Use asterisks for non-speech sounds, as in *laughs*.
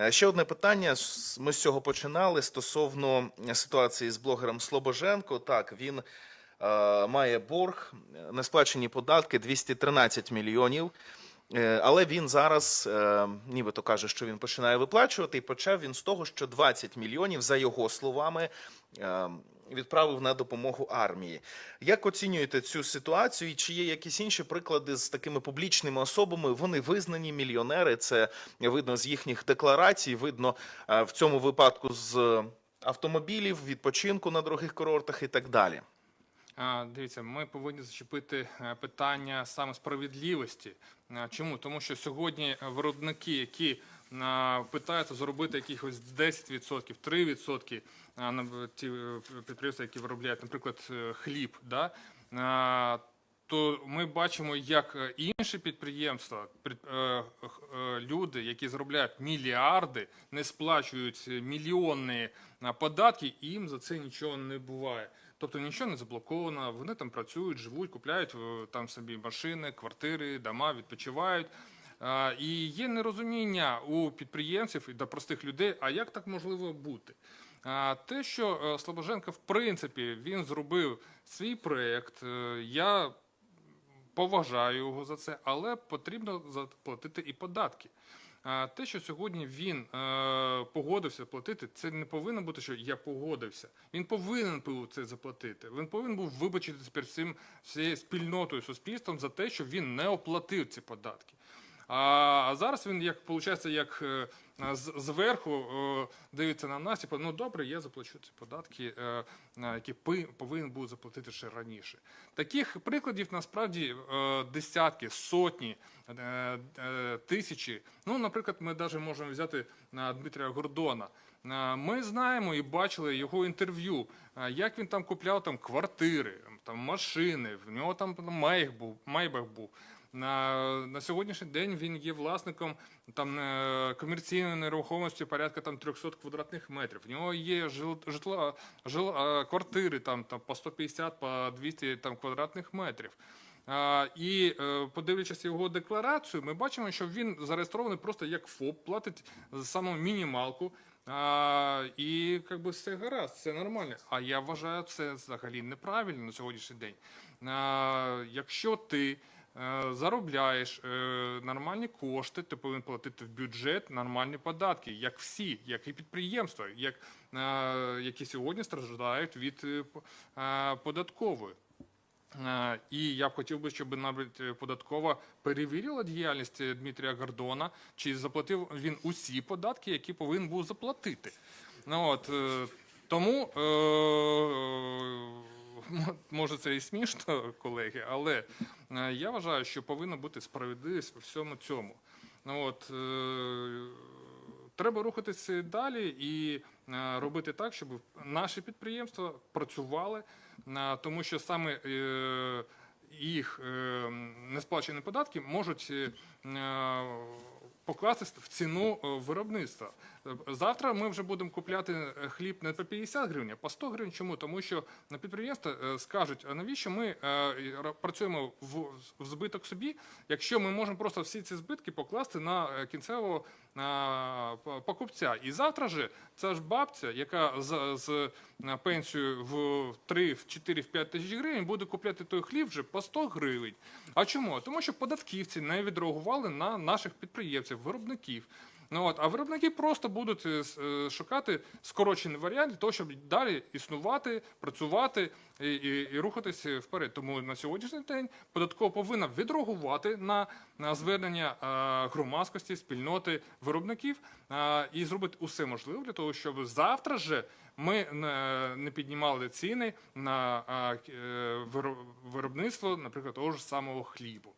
Е, Ще одне питання. Ми з цього починали стосовно ситуації з блогером Слобоженко. Так, він е, має борг, е, несплачені податки 213 мільйонів. Е, Але він зараз, е, нібито каже, що він починає виплачувати, і почав він з того, що 20 мільйонів, за його словами, е, відправив на допомогу армії. Як оцінюєте цю ситуацію? І чи є якісь інші приклади з такими публічними особами? Вони визнані мільйонери. Це видно з їхніх декларацій, видно е, в цьому випадку з автомобілів, відпочинку на дорогих курортах і так далі. Дивіться, ми повинні зачепити е, питання саме справедливості. Чому? Тому що сьогодні виробники, які питаються зробити якихось 10%, 3% а, на ті е, підприємства, які виробляють, наприклад, е, хліб, да? то ми бачимо, як е, інші підприємства, е, е, люди, які заробляють мільярди, не сплачують мільйонні податки, і їм за це нічого не буває. Тобто нічого не заблоковано, вони там працюють, живуть, купляють е, там собі машини, квартири, дома, відпочивають. І є нерозуміння у підприємців і до простих людей, а як так можливо бути? Те, що е, Слобоженко, в принципі, він зробив свій проєкт, е, я поважаю його за це, але потрібно заплатити і податки. Те, що сьогодні він е, погодився платити, це не повинно бути, що я погодився. Він повинен був це заплатити. Він повинен був вибачитися перед цим всією спільнотою суспільством за те, що він не оплатив ці податки. А, зараз він, як виходить, як е, зверху дивиться на нас, типу, ну добре, я заплачу ці податки, е, які повинен був заплатити ще раніше. Таких прикладів насправді е, десятки, сотні, тисячі. Ну, наприклад, ми навіть можемо взяти на Дмитрія Гордона. Ми знаємо і бачили його інтерв'ю, як він там купляв там квартири, там машини, в нього там Майбах був. На, на сьогоднішній день він є власником там е, комерційної нерухомості порядка там 300 квадратних метрів. В нього є житла, жил, е, квартири там, там по 150, по 200 там квадратних метрів. А, і е, подивлячись його декларацію, ми бачимо, що він зареєстрований просто як ФОП, платить саму мінімалку. А, і якби все гаразд, це нормально. А я вважаю це взагалі неправильно на сьогоднішній день. А, якщо ти заробляєш е, нормальні кошти, ти повинен платити в бюджет нормальні податки, як всі, як і підприємства, як, е, які сьогодні страждають від е, е, податкової. Е, І я б хотів би, щоб навіть е, податкова перевірила діяльність е, Дмитрія Гордона, чи заплатив він усі податки, які повинен був заплатити. Ну от е, тому е, *laughs* може це і смішно, колеги, але е, я вважаю, що повинна бути справедливість у всьому цьому. Ну от е, треба рухатися далі і е, робити так, щоб наші підприємства працювали, тому що саме їх несплачені податки можуть покласти в ціну е, виробництва. Завтра ми вже будемо купляти е, хліб не по 50 гривень, а по 100 гривень. Чому? Тому що на підприємства е, скажуть, а навіщо ми працюємо в, збиток собі, якщо ми можемо просто всі ці збитки покласти на кінцевого покупця. І завтра же ця ж бабця, яка з, з пенсією в 3, в 4, в 5 тисяч гривень, буде купляти той хліб вже по 100 гривень. А чому? Тому що податківці не відреагували на наших підприємців, виробників. Ну от, а виробники просто будуть е, е, шукати скорочений варіант для того, щоб далі існувати, працювати і, і, і рухатися вперед. Тому на сьогоднішній день податково повинна відреагувати на, на звернення е, громадськості, спільноти виробників і зробити усе можливе для того, щоб завтра же ми не, піднімали ціни на виробництво, наприклад, того ж самого хлібу.